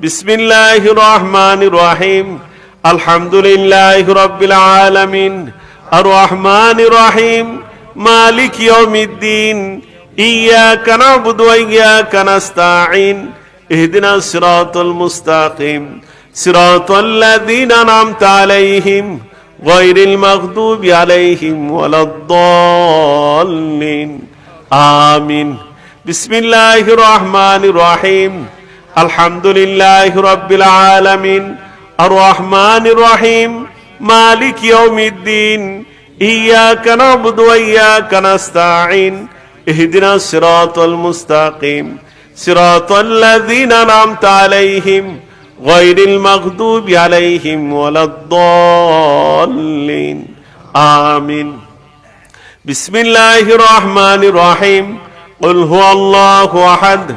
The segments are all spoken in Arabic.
بسم الله الرحمن الرحيم الحمد لله رب العالمين الرحمن الرحيم مالك يوم الدين إياك نعبد وإياك نستعين اهدنا الصراط المستقيم صراط الذين أنعمت عليهم غير المغضوب عليهم ولا الضالين آمين بسم الله الرحمن الرحيم الحمد لله رب العالمين الرحمن الرحيم مالك يوم الدين إياك نعبد وإياك نستعين اهدنا الصراط المستقيم صراط الذين أنعمت عليهم غير المغضوب عليهم ولا الضالين آمين بسم الله الرحمن الرحيم قل هو الله أحد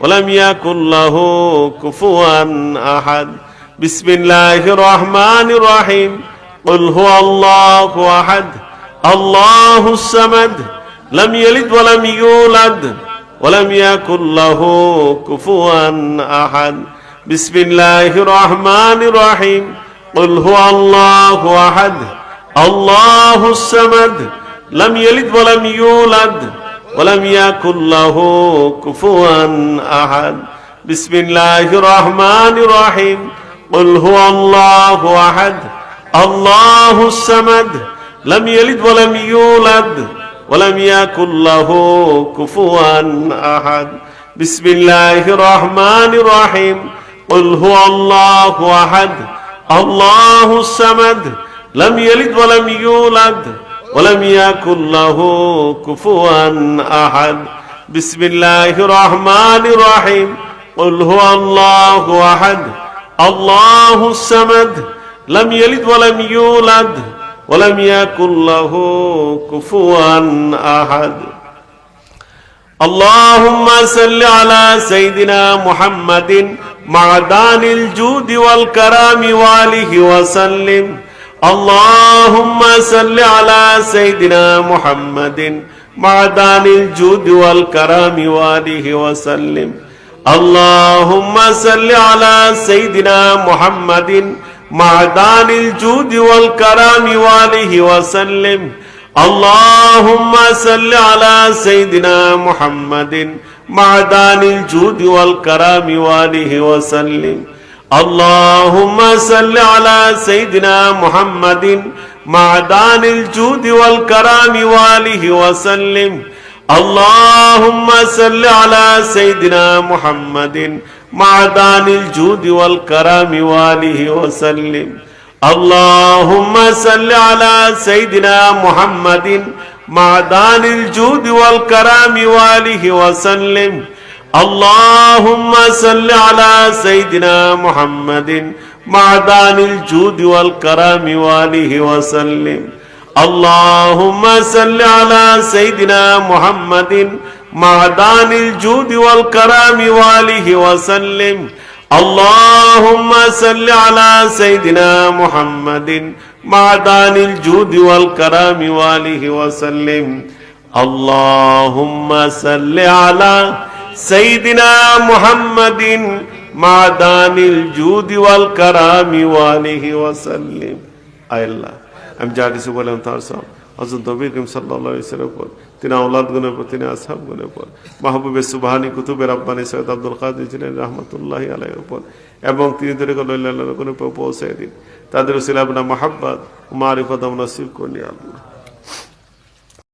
ولم يكن له كفوا أحد. بسم الله الرحمن الرحيم. قل هو الله أحد. الله الصمد. لم يلد ولم يولد. ولم يكن له كفوا أحد. بسم الله الرحمن الرحيم. قل هو الله أحد. الله الصمد. لم يلد ولم يولد. ولم يكن له كفوا أحد. بسم الله الرحمن الرحيم. قل هو الله أحد. الله الصمد. لم يلد ولم يولد. ولم يكن له كفوا أحد. بسم الله الرحمن الرحيم. قل هو الله أحد. الله الصمد. لم يلد ولم يولد. ولم يكن له كفوا أحد. بسم الله الرحمن الرحيم. قل هو الله أحد. الله الصمد. لم يلد ولم يولد. ولم يكن له كفوا أحد. اللهم صل على سيدنا محمد معدان الجود والكرام وآله وسلم. اللهم صل على سيدنا محمد معدان الجود والكرام وآله وسلم. اللهم صل على سيدنا محمد معدان الجود والكرام وآله وسلم. اللهم صل على سيدنا محمد معدان الجود والكرام وآله وسلم. اللهم صل على سيدنا محمد معدان الجود والكرام وآله وسلم. اللهم صل على سيدنا محمد معدان الجود والكرم وآله وسلم. اللهم صل على سيدنا محمد معدان الجود والكرم وآله وسلم. اللهم صل على سيدنا محمد معدان الجود والكرم وآله وسلم. اللهم صل على سيدنا محمد معدان الجود والكرم وآله وسلم. اللهم صل على سيدنا محمد معدان الجود والكرم وآله وسلم. اللهم صل على সঈদিনা মুহাম্মাদিন মাদানিল জুদি ওয়াল কারামি ওয়ালিহি ওয়াসাল্লিম আল্লাহ, আমি যা কিছু বললাম তার সব। নবী করিম তিনি আউলাদ তিনি আসহাব মাহবুবে সুবাহানি কুতুবের আব্বানি সৈয়দ আব্দুল কাদির ছিলেন রহমতুল্লাহ আলাইয়ের এবং তিনি দরিকল্লাহ গুণের পৌঁছে দিন তাদের সিলাবনা মাহাব্বাদ মারিফত আমরা নসিব করি আল্লাহ।